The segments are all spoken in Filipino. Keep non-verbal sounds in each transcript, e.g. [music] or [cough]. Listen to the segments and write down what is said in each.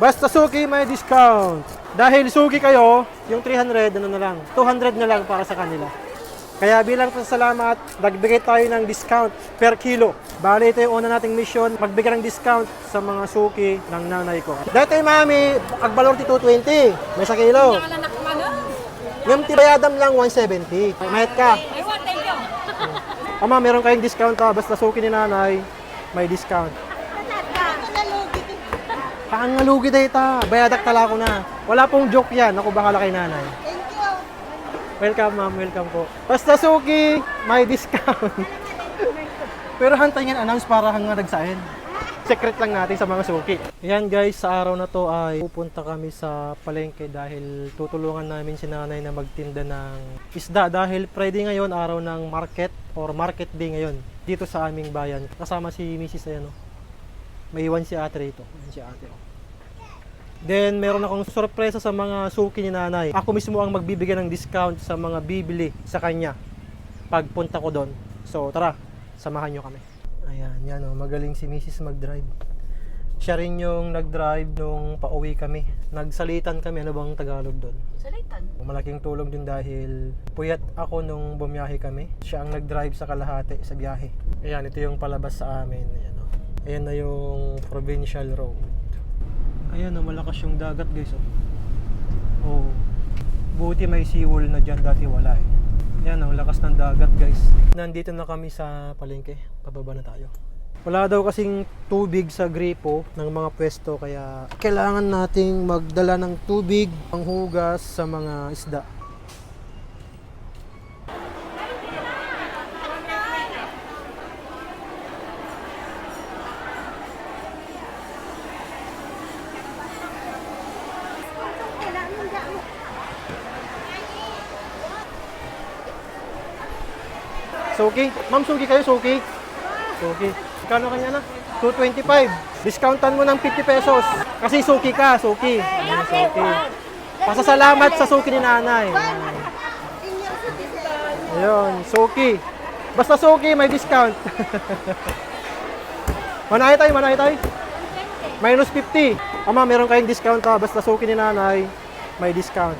Basta suki may discount. Dahil suki kayo, yung 300 ano na lang, 200 na lang para sa kanila. Kaya bilang pasalamat, nagbigay tayo ng discount per kilo. Bali, ito yung una nating mission, magbigay ng discount sa mga suki ng nanay ko. Dati mami, agbalor ti 220, may sa kilo. Ano? Yung tibayadam lang 170. Mahit ka. Ama, meron kayong discount ka, basta suki ni nanay, may discount. Pangalugi day ta, bayadak tala ko na. Wala pong joke yan, ako bakala kay nanay. Thank you. Welcome ma'am, welcome po. Basta suki, may discount. [laughs] Pero hantay yan announce para hanggang nagsain. Secret lang natin sa mga suki. Yan guys, sa araw na to ay pupunta kami sa palengke dahil tutulungan namin si nanay na magtinda ng isda dahil Friday ngayon, araw ng market or market day ngayon dito sa aming bayan. Kasama si Mrs. Ayan, oh. May iwan si ate rito. Ayan si ate. Oh. Then, meron akong sorpresa sa mga suki ni nanay. Ako mismo ang magbibigay ng discount sa mga bibili sa kanya pagpunta ko doon. So, tara, samahan nyo kami. Ayan, yan oh, magaling si Mrs. mag-drive. Siya rin yung nag-drive nung pauwi kami. Nagsalitan kami, ano bang Tagalog doon? Salitan. Malaking tulong din dahil puyat ako nung bumiyahe kami. Siya ang nag-drive sa kalahati sa biyahe. Ayan, ito yung palabas sa amin. Ayan, oh. Ayan na yung provincial road. Ayan, oh, malakas yung dagat guys. Oh. oh. Buti may seawall na dyan, dati wala eh. Ayan, ang lakas ng dagat guys. Nandito na kami sa palengke. Pababa na tayo. Wala daw kasing tubig sa gripo ng mga pwesto kaya kailangan nating magdala ng tubig ang hugas sa mga isda. Suki? Ma'am, suki kayo, suki? Suki. Kano kanya na? 225. Discountan mo ng 50 pesos. Kasi suki ka, suki. Ayan, suki. Pasasalamat sa suki ni nanay. Ayun, suki. Basta suki, may discount. [laughs] manahe tayo, manahe tayo. Minus 50. Ama, meron kayong discount ka. Basta suki ni nanay, may discount.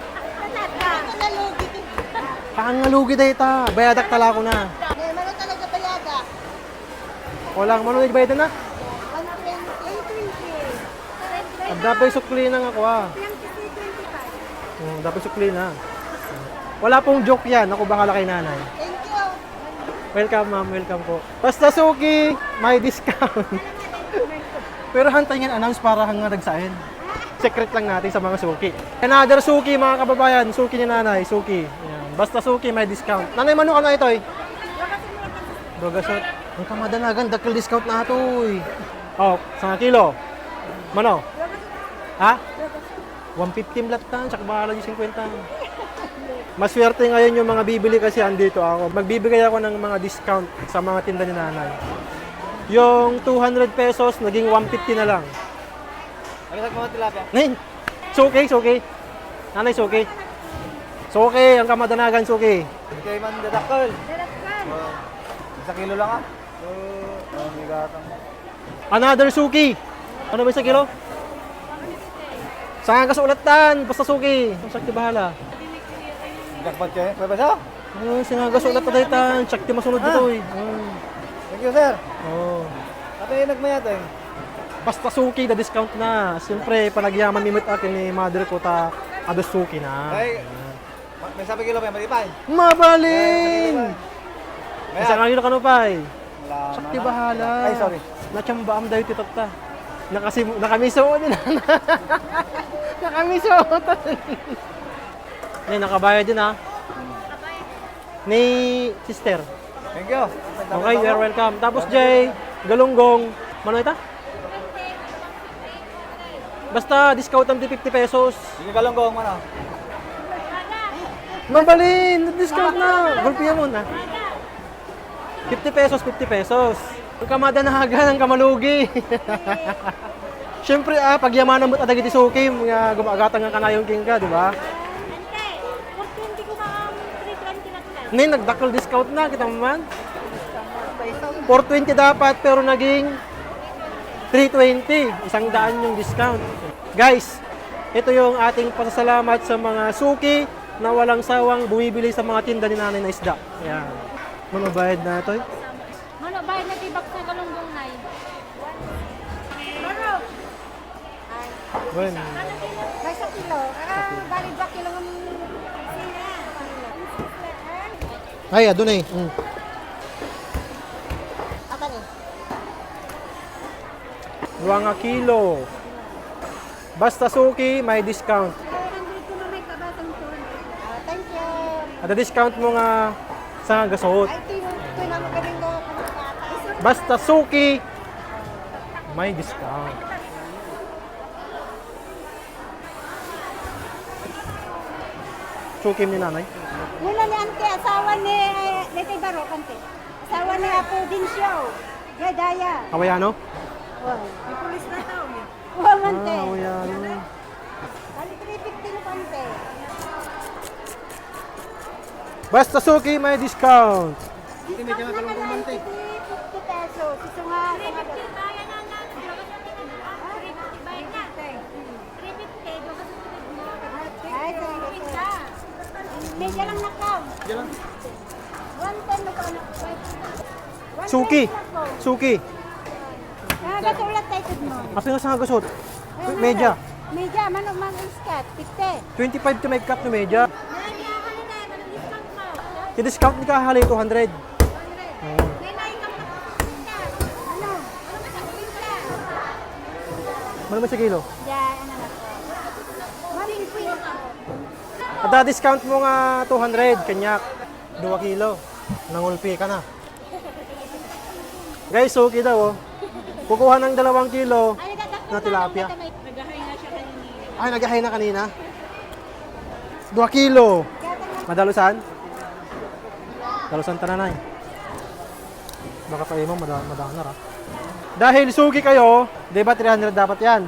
Pangalugi day ta. Bayadak tala ko na. May malo talaga bayada. Walang manunod bayad na. 120. At dapat sukli na nga ako ah. 25. Hmm, dapat sukli na. Wala pong joke yan. Ako bakala kay nanay. Thank you. Welcome ma'am, welcome po. Basta suki, may discount. [laughs] Pero hantay yan announce para hanggang nagsain. Secret lang natin sa mga suki. Another suki mga kababayan, suki ni nanay, suki. Ayan. Basta suki, may discount. Nanay, mano ka na ito eh? Dogasot. Ang kamadanagan, dakil discount na ito eh. Oh, sa kilo. Mano? Ha? 150 mlat tan, tsaka bahala yung 50. Maswerte ngayon yung mga bibili kasi andito ako. Magbibigay ako ng mga discount sa mga tinda ni nanay. Yung 200 pesos, naging 150 na lang. Ano sa mga tilapia? Ngayon, it's okay, it's okay. Nanay, it's okay. It's okay, ang kamadanagan, it's okay. Kayo man dadakol. Oh, Isa kilo lang ah. So, bigatang. Another suki. Ano ba sa kilo? Saan ka sa ulatan? Basta suki. Ang sakti bahala. Jackpot kayo. Pwede ba siya? Oh, sinagas ulat na daytan. Sakti masunod dito eh. Oh. Thank you, sir. oh. Ate, nagmayat eh. Basta suki na discount na. Siyempre, panagyaman mimit akin ni mother ko ta ados suki na. Ay, ma- may sabi kilo pa yan, malipay. Mabalin! Isa nga yun kanupay. Wala Sakti bahala. Ay, sorry. Nachamba am dayo titot ta. Nakasi nakamiso din. [laughs] nakamiso. Ni nakabayad din ha. Ni sister. Thank you. Okay, you're welcome. Tapos Jay, galunggong. Mano ita? Basta discount ang 50 pesos. Sige ka lang ko, ano? Mabalin! Discount na! Gulpiya mo na. 50 pesos, 50 pesos. Ang kamadanagan ng kamalugi. [laughs] Siyempre, ah, pagyamanan mo at agad isuki, mga gumagatan nga kanayong king ka, di ba? Ante, 420 ko ka 320 na tulan. Ni, nagdakal discount na, kita mo man? 420 dapat, pero naging 320. Isang daan yung discount. Guys, ito yung ating pasasalamat sa mga suki na walang sawang bumibili sa mga tinda ni nanay na isda. Ayan. Manubayad na ito. eh. Mano, bayad na tibak sa galunggong na Mano, Bueno. May sa kilo. Ah, bali ba kilo ng Ay, adun eh. Mm. Apa ni? Dua nga kilo. Basta suki, may discount. Ah, thank you. Ada discount mo nga sa gasot. Basta suki, may discount. Suki ni nanay. Muna ni Ante, asawa ni eh, Lete Baro, Ante. Asawa ni Apo Dinsyo. Gaya daya. Hawaiano? Oh. May pulis na tao. Oh, Ante. Ah, Hawaiano. Bali 350 na Ante. Basta suki, may discount. Hindi kumante. 50 pesos. Ito nga. bayad na na. Bayad na. 350, doon ka sa sunod mo. Ay, thank you. Pizza. Medyo lang nakaw. 110 na ko. Suki. Suki. Nakakasulat tayo ito mo. Kasi nga sa gasot. Medya. Medya, manok man iskat. 50. 25 to make cut na medya. Nani, ako na na. Manong discount mo. I-discount ni 200. Nanay, ikaw na pizza. Ano? Ba sa ba kilo? Diyan, ano. Maring queen. At discount mo nga 200, kanyak. 2 kilo. Nangulpi ka na. Guys, suki daw oh. Kukuha ng 2 kilo na tilapia. Ay, nagahay na kanina. 2 kilo. Madalusan? Dalusan tananay. Baka pa mo, mada madanar ah. Dahil suki kayo, di ba 300 dapat yan?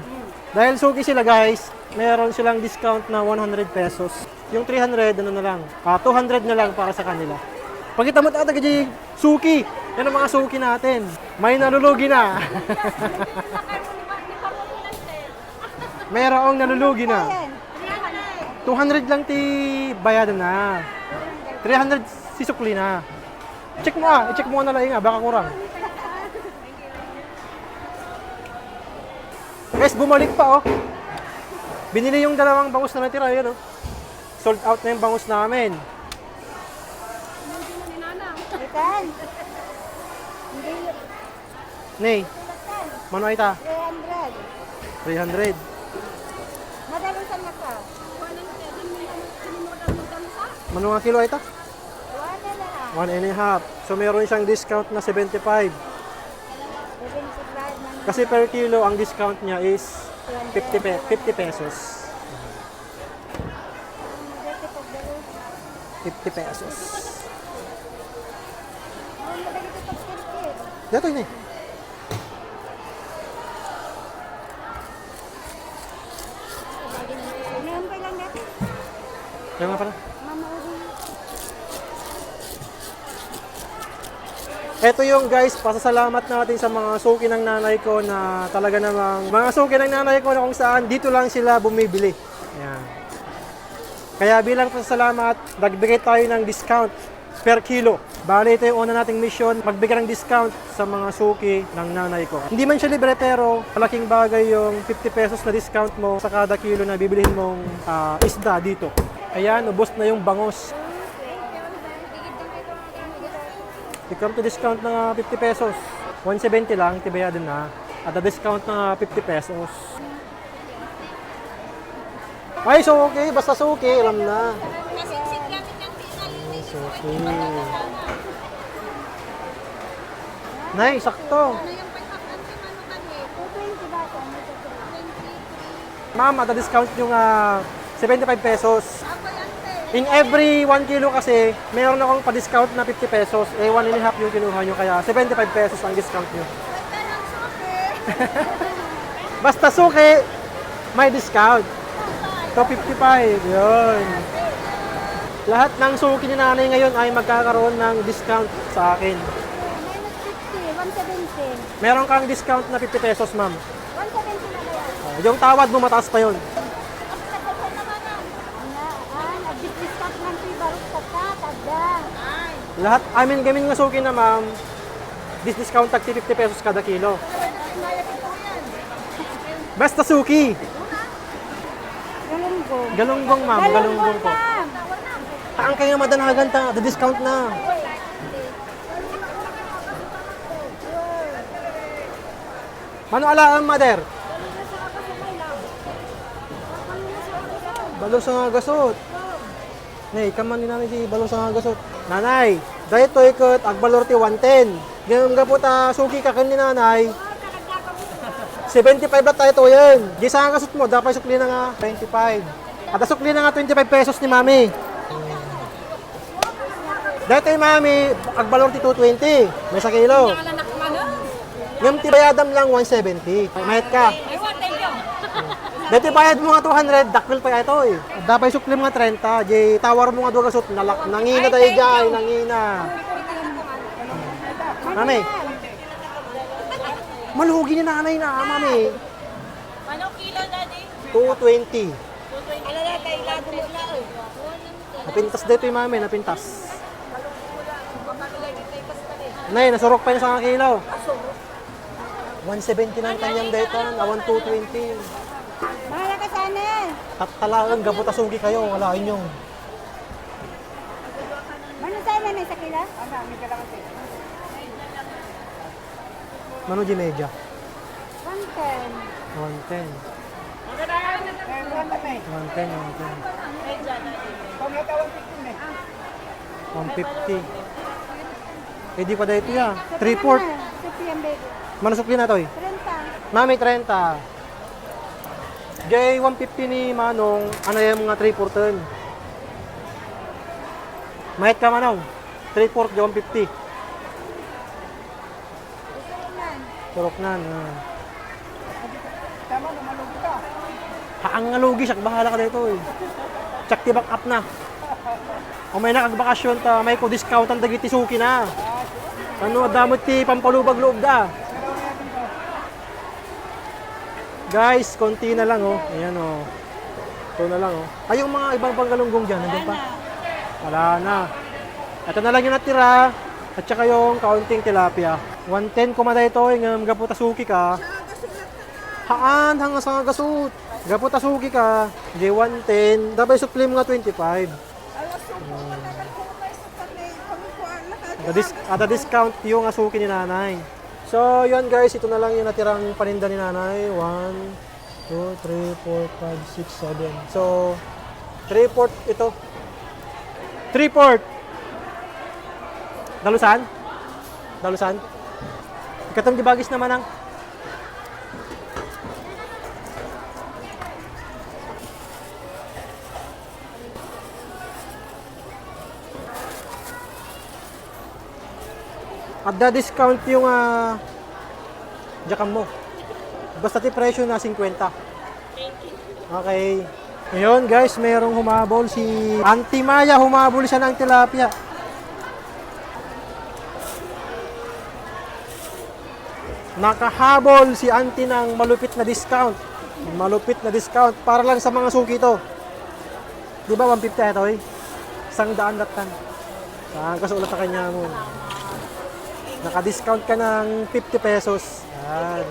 Dahil suki sila guys, meron silang discount na 100 pesos. Yung 300, ano na lang, ah, 200 na lang para sa kanila. Pagkita mo ata gaji suki, yan ang mga suki natin. May nalulugi na. [laughs] Merong nalulugi na. Ayan. 200 lang ti bayadan na. 300 si sukli na. Check mo ah, i-check mo na lang nga, baka kurang. Guys, bumalik pa oh. Binili yung dalawang bangus na natira, yun oh. Sold out na yung bangus namin. Ikan. Nay, mano ay ta? 300. 300. Madalusan na ka. Mano nga kilo ay ta? One and a half. So meron siyang discount na 75. 75 man. Kasi per kilo, ang discount niya is 50, pe- 50 pesos. 50 pesos. Dito ni. Ngayon pa lang. Ito yung guys, pasasalamat natin sa mga suki ng nanay ko na talaga namang mga suki ng nanay ko na kung saan dito lang sila bumibili. Ayan. Kaya bilang pasasalamat, nagbigay tayo ng discount per kilo. Bali, ito yung una nating mission, magbigay ng discount sa mga suki ng nanay ko. Hindi man siya libre pero malaking bagay yung 50 pesos na discount mo sa kada kilo na bibilihin mong ah, isda dito. Ayan, ubos na yung bangos. I-come to discount na 50 pesos. 170 lang, tibaya din na. At a discount na 50 pesos. Ay, so okay. Basta so okay. Alam na. Ng. So okay. Nay, sakto. Yung pagkakanti mano kami? 220 ba ito? 23. Ma'am, at a discount yung ah, 75 pesos. In every 1 kilo kasi, meron akong pa-discount na 50 pesos. Eh, 1 and a half yung kinuha nyo. Kaya 75 pesos ang discount nyo. [laughs] Basta suki, may discount. So, 55. Yun. Lahat ng suki ni nanay ngayon ay magkakaroon ng discount sa akin. Minus 50, 170. Meron kang discount na 50 pesos, ma'am. 170 na yan? Yung tawad mo mataas pa yun. Nga, ah, nag-discount ng tuy barok sa ka, tagda. Lahat, I mean, gamin nga suki na ma'am, this discount tag 50 pesos kada kilo. Basta suki. Galunggong. Galunggong ma'am, galunggong po. Taan kayo madanagan ta, the discount na. Mano ala ang mother? Balo sa nga gasot. Nay, kaman ni nanay si balo sa nga gasot. Nanay, dahil to ikot, agbalor ti 110. Ganyan nga po ta, suki ka ni nanay. 75 na tayo to yan. Di sa nga gasot mo, dapat sukli na nga 25. At sukli na nga 25 pesos ni mami. Dati mami, agbalor ti 220. May sa kilo. Yung tibayadam lang 170. Mahit ka. Dati bayad mo nga 200, dakil pa ito eh. Dapat sukli mo nga 30, di tawar mo nga 2 gasot, nalak, nangina tayo jay, nangina. Mami. Malugi ni nanay na, mami. Ano kilo, daddy? 220. Ano na, tayo lado mo na eh. Napintas dito yung mami, napintas. Nay, nasurok pa yun sa mga kilaw. 170 na ang kanyang dito, awan 220. Bahala ka sana. Tatalaang gabutasugi kayo, wala inyo. Mano sana na sa kila? Mano di media? 110. 110. 110, 110. 150. Eh di pa dito ya. 3 port. Supi ang baby. Manusukli na to eh. 30. Mami, 30. Jay, 150 ni Manong, ano yung mga 3 port turn? Mahit ka Manong. 3 port, 150. Turok na. Ah. Haang nga lugi, siya bahala ka dito eh. Tsak tibak up na. O may nakagbakasyon ta, may ko discount ang dagiti suki na. Ano, damot ti pampalubag loob da. Guys, konti na lang oh. Ayan oh. Ito na lang oh. Ay, yung mga ibang panggalunggong dyan, nandun pa? Wala na. Ito na lang yung natira. At saka yung kaunting tilapia. 110 kumada ito, yung gaputa suki ka. Haan, hanga sa gasut. Gaputa suki ka. J110. Dapat supli mga 25. Ada, dis ada discount yung asuki ni nanay. So, yun guys, ito na lang yung natirang paninda ni nanay. 1, 2, 3, 4, 5, 6, 7. So, 3 port ito. 3 port. Dalusan? Dalusan? Ikatong gibagis naman ang At da discount yung uh, jakam mo. Basta ti presyo na 50. Okay. Ngayon guys, mayroong humabol si Auntie Maya. Humabol siya ng tilapia. Nakahabol si Auntie ng malupit na discount. Malupit na discount. Para lang sa mga suki to. Di ba 150 ito eh? Isang daan latan. Saan kasulat sa kanya mo. Naka-discount ka ng 50 pesos. Yan.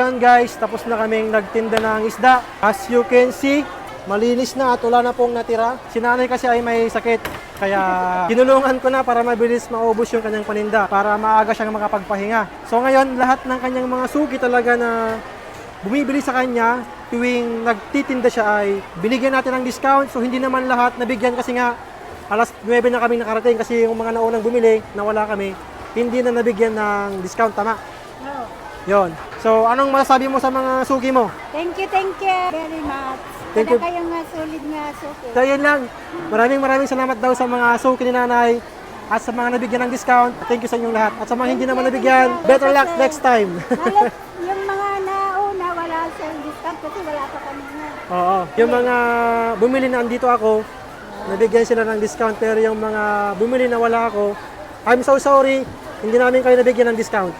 Yan guys, tapos na kaming nagtinda ng isda. As you can see, malinis na at wala na pong natira. Si nanay kasi ay may sakit. Kaya kinulungan ko na para mabilis maubos yung kanyang paninda. Para maaga siyang makapagpahinga. So ngayon, lahat ng kanyang mga suki talaga na bumibili sa kanya tuwing nagtitinda siya ay binigyan natin ng discount. So hindi naman lahat nabigyan kasi nga alas 9 na kami nakarating kasi yung mga naunang bumili na wala kami, hindi na nabigyan ng discount, tama? No. Yon. So, anong masasabi mo sa mga suki mo? Thank you, thank you very much. Thank Kada you. kayong nga solid nga suki. So, yun lang. Maraming maraming salamat daw sa mga suki ni nanay at sa mga nabigyan ng discount. Thank you sa inyong lahat. At sa mga hindi naman nabigyan, better luck next time. [laughs] Halos yung mga nauna, wala sa discount kasi wala pa kami na. Oo. Yung mga bumili na andito ako, nabigyan sila ng discount. Pero yung mga bumili na wala ako, I'm so sorry, hindi namin kayo nabigyan ng discount.